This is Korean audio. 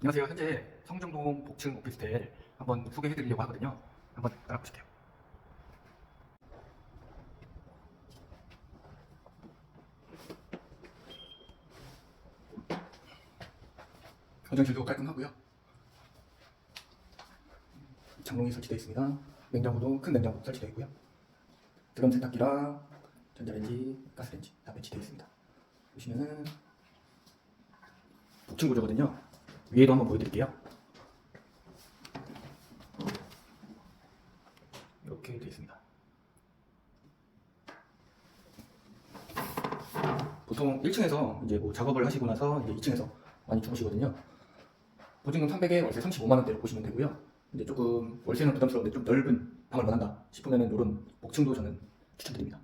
안녕하세요. 현재 성중동 복층 오피스텔 한번 소개해드리려고 하거든요. 한번 따라보실게요. 화장실도 깔끔하고요. 장롱이 설치되어 있습니다. 냉장고도 큰 냉장고 설치되어 있고요. 드럼 세탁기랑 전자레인지, 가스레인지 다 배치되어 있습니다. 보시면은 복층 구조거든요. 위에도 한번 보여드릴게요. 이렇게 되어 있습니다. 보통 1층에서 이제 뭐 작업을 하시고 나서 이제 2층에서 많이 주무시거든요. 보증금 300에 월세 35만 원대로 보시면 되고요. 근데 조금 월세는 부담스러운데 좀 넓은 방을 원한다 싶으면은 이런 복층도 저는 추천드립니다.